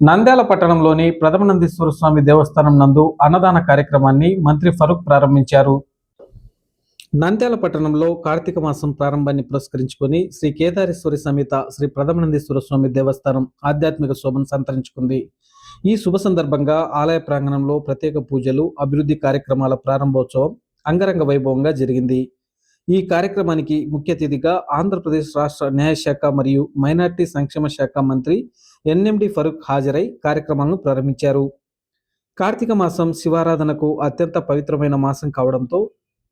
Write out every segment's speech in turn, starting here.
నంద్యాల పట్టణంలోని ప్రథమనందీశ్వర స్వామి దేవస్థానం నందు అన్నదాన కార్యక్రమాన్ని మంత్రి ఫరూక్ ప్రారంభించారు. నంద్యాల పట్టణంలో కార్తీక మాసం ప్రారంభాన్ని పురస్కరించుకొని శ్రీ కేదారేశ్వరి సమేత శ్రీ ప్రథమనందీశ్వర స్వామి దేవస్థానం ఆధ్యాత్మిక శోభను సంతరించుకుంది. ఈ శుభ సందర్భంగా ఆలయ ప్రాంగణంలో ప్రత్యేక పూజలు అభివృద్ధి కార్యక్రమాల ప్రారంభోత్సవం అంగరంగ వైభవంగా జరిగింది. ఈ కార్యక్రమానికి ముఖ్య అతిథిగా ఆంధ్రప్రదేశ్ రాష్ట్ర న్యాయశాఖ మరియు మైనార్టీ సంక్షేమ శాఖ మంత్రి ఎన్ఎండి ఫరూక్ హాజరై కార్యక్రమాలను ప్రారంభించారు. కార్తీక మాసం శివారాధనకు అత్యంత పవిత్రమైన మాసం కావడంతో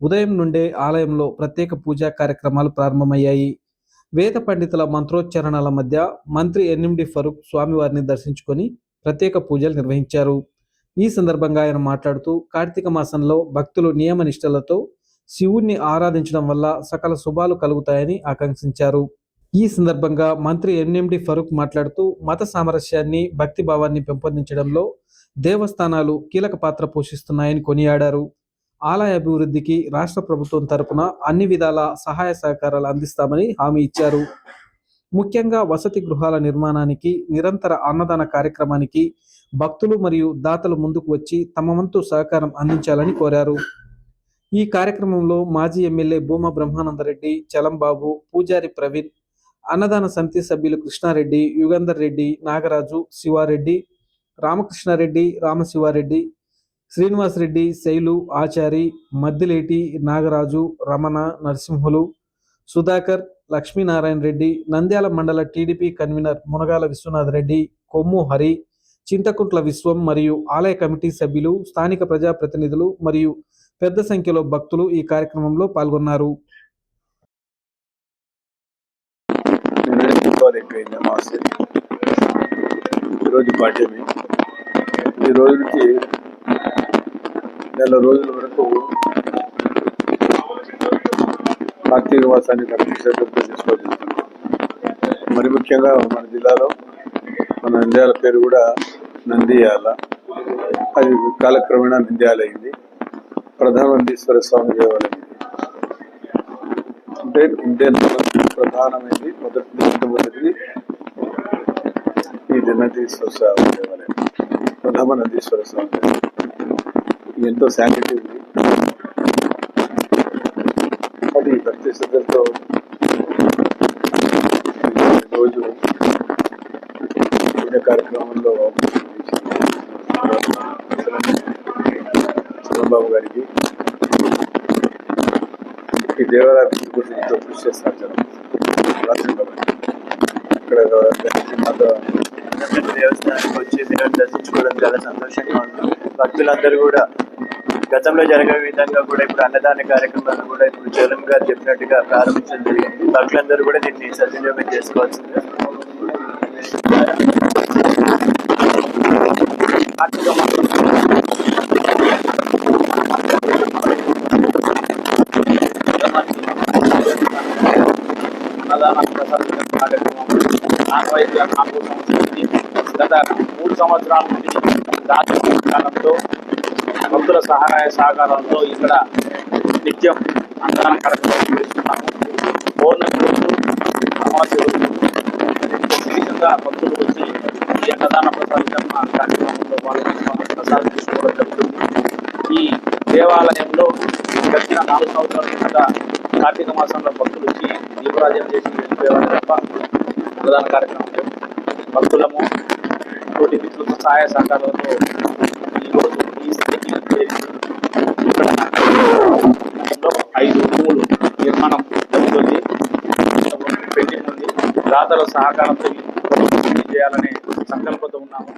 ఉదయం నుండే ఆలయంలో ప్రత్యేక పూజా కార్యక్రమాలు ప్రారంభమయ్యాయి. వేద పండితుల మంత్రోచ్చారణల మధ్య మంత్రి ఎన్ఎండి ఫరూక్ స్వామివారిని దర్శించుకొని ప్రత్యేక పూజలు నిర్వహించారు. ఈ సందర్భంగా ఆయన మాట్లాడుతూ కార్తీక మాసంలో భక్తులు నియమ నిష్టలతో శివుణ్ణి ఆరాధించడం వల్ల సకల శుభాలు కలుగుతాయని ఆకాంక్షించారు. ఈ సందర్భంగా మంత్రి ఎన్ఎండి ఫరూక్ మాట్లాడుతూ మత సామరస్యాన్ని భక్తి భావాన్ని పెంపొందించడంలో దేవస్థానాలు కీలక పాత్ర పోషిస్తున్నాయని కొనియాడారు. ఆలయ అభివృద్ధికి రాష్ట్ర ప్రభుత్వం తరపున అన్ని విధాల సహాయ సహకారాలు అందిస్తామని హామీ ఇచ్చారు. ముఖ్యంగా వసతి గృహాల నిర్మాణానికి నిరంతర అన్నదాన కార్యక్రమానికి భక్తులు మరియు దాతలు ముందుకు వచ్చి తమ వంతు సహకారం అందించాలని కోరారు. ఈ కార్యక్రమంలో మాజీ ఎమ్మెల్యే భూమా బ్రహ్మానందరెడ్డి చలంబాబు పూజారి ప్రవీణ్ అన్నదాన సమితి సభ్యులు కృష్ణారెడ్డి యుగంధర్ రెడ్డి నాగరాజు శివారెడ్డి రామకృష్ణారెడ్డి రామశివారెడ్డి శ్రీనివాసరెడ్డి శైలు ఆచారి మద్దిలేటి నాగరాజు రమణ నరసింహులు సుధాకర్ లక్ష్మీనారాయణ రెడ్డి నంద్యాల మండల టీడీపీ కన్వీనర్ మునగాల విశ్వనాథ్ రెడ్డి కొమ్ము హరి చింతకుంట్ల విశ్వం మరియు ఆలయ కమిటీ సభ్యులు స్థానిక ప్రజాప్రతినిధులు మరియు పెద్ద సంఖ్యలో భక్తులు ఈ కార్యక్రమంలో పాల్గొన్నారు. ఈరోజు పాఠ్యమి. ఈ రోజుకి నెల రోజుల వరకు కార్తీక మాసాన్ని కనిపించేటట్టు మరి ముఖ్యంగా మన జిల్లాలో మన నంద్యాల పేరు కూడా నందియాల అది కాలక్రమేణా నంద్యాల అయింది. ప్రధానందీశ్వర స్వామి దేవాలయం. అంటే ఇండియన్లో ప్రధానమైనది మొదటి మొట్టమొదటిది ఈ నందీశ్వర స్వామి దేవాలయం. ప్రథమ నందీశ్వర స్వామి దేవాలయం. ఎంతో శాంతిటీ ఉంది. అది భక్తి శ్రద్ధలతో రోజు పుణ్య కార్యక్రమంలో చంద్రబాబు గారికి ఈ దేవాలయ గురించి కృషి చేస్తారు జనం ఇక్కడ దేవస్థానానికి వచ్చి దేవుని దర్శించుకోవడం చాలా సంతోషంగా ఉంది. భక్తులందరూ కూడా గతంలో జరిగే విధంగా కూడా ఇప్పుడు అన్నదాన కార్యక్రమాలు కూడా ఇప్పుడు జగన్ గారు చెప్పినట్టుగా ప్రారంభించడం జరిగింది. భక్తులందరూ కూడా దీన్ని సద్వినియోగం చేసుకోవాల్సిందే. కార్తీక మాసం అన్నదాన ప్రసాద కార్యక్రమం నాన్వైద్య నాకు గత మూడు సంవత్సరాల నుండి రాజకీయ కాలంలో భక్తుల సహాయ సహకారంతో ఇక్కడ నిత్యం అన్నదాన కార్యక్రమం చేస్తున్నాము పౌర్ణమి రోజు అమావాస్య రోజు విశేషంగా భక్తులు వచ్చి ఈ అన్నదాన ప్రసాద కార్యక్రమంలో పాల్గొని ప్రసాదం తీసుకోవడం జరుగుతుంది. ఈ దేవాలయంలో గడిచిన నాలుగు సంవత్సరాల కింద కార్తీక మాసంలో భక్తులు వచ్చి దీపరాజ్యం చేసి వెళ్ళిపోయేవారు తప్ప అన్నదాన కార్యక్రమం భక్తులము తోటి మిత్రులతో సహాయ సహకారాలతో ఈరోజు ఈ స్థితికి ఇక్కడ ఐదు రూములు నిర్మాణం జరుగుతుంది. పెండింగ్ ఉంది. దాతల సహకారంతో చేయాలనే సంకల్పంతో ఉన్నాము.